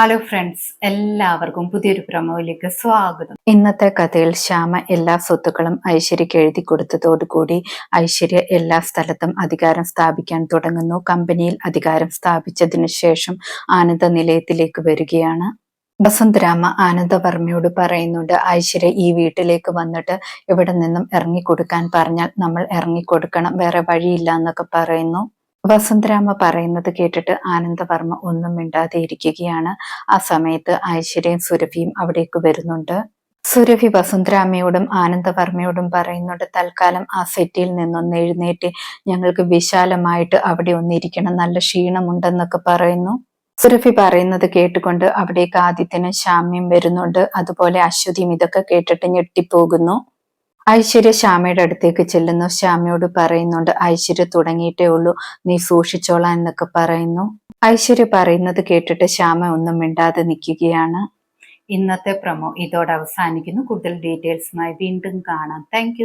Hello friends എല്ലാവർക്കും പുതിയൊരു പ്രമോയിലേക്ക് സ്വാഗതം. ഇന്നത്തെ കഥയിൽ ശ്യാമ എല്ലാ സ്വത്തുക്കളും ഐശ്വര്യക്ക് എഴുതി കൊടുത്തതോടുകൂടി ഐശ്വര്യ എല്ലാ സ്ഥലത്തും അധികാരം സ്ഥാപിക്കാൻ തുടങ്ങുന്നു. കമ്പനിയിൽ അധികാരം സ്ഥാപിച്ചതിനു ശേഷം ആനന്ദ നിലയത്തിലേക്ക് വരികയാണ്. വസന്തരാമ ആനന്ദവർമ്മയോട് പറയുന്നുണ്ട് ഐശ്വര്യ ഈ വീട്ടിലേക്ക് വന്നിട്ട് ഇവിടെ നിന്നും ഇറങ്ങിക്കൊടുക്കാൻ പറഞ്ഞാൽ നമ്മൾ ഇറങ്ങിക്കൊടുക്കണം. വേറെ വഴിയില്ല എന്നൊക്കെ പറയുന്നു. വസുന്ധരാമ പറയുന്നത് കേട്ടിട്ട് ആനന്ദവർമ്മ ഒന്നും മിണ്ടാതെ ഇരിക്കുകയാണ് ആ സമയത്ത് ഐശ്വര്യയും സുരഭിയും അവിടേക്ക് വരുന്നുണ്ട്. സുരഭി വസന്തരാമയോടും ആനന്ദവർമ്മയോടും പറയുന്നുണ്ട് തൽക്കാലം ആ സെറ്റിൽ നിന്നൊന്ന് എഴുന്നേറ്റ് ഞങ്ങൾക്ക് വിശാലമായിട്ട് അവിടെ ഒന്നിരിക്കണം നല്ല ക്ഷീണമുണ്ടെന്നൊക്കെ പറയുന്നു. സുരഭി പറയുന്നത് കേട്ടുകൊണ്ട് അവിടേക്ക് ആദിത്യനും ശാമ്യം വരുന്നുണ്ട്. അതുപോലെ അശ്വതിയും ഇതൊക്കെ കേട്ടിട്ട് ഞെട്ടിപ്പോകുന്നു. ഐശ്വര്യ ശ്യാമയുടെ അടുത്തേക്ക് ചെല്ലുന്നു. ശ്യാമയോട് പറയുന്നുണ്ട് ഐശ്വര്യ തുടങ്ങിയിട്ടേ ഉള്ളൂ. നീ സൂക്ഷിച്ചോളാം എന്നൊക്കെ പറയുന്നു. ഐശ്വര്യ പറയുന്നത് കേട്ടിട്ട് ശ്യാമ ഒന്നും മിണ്ടാതെ നിൽക്കുകയാണ്. ഇന്നത്തെ പ്രമോ ഇതോടെ അവസാനിക്കുന്നു. കൂടുതൽ ഡീറ്റെയിൽസുമായി വീണ്ടും കാണാം. താങ്ക്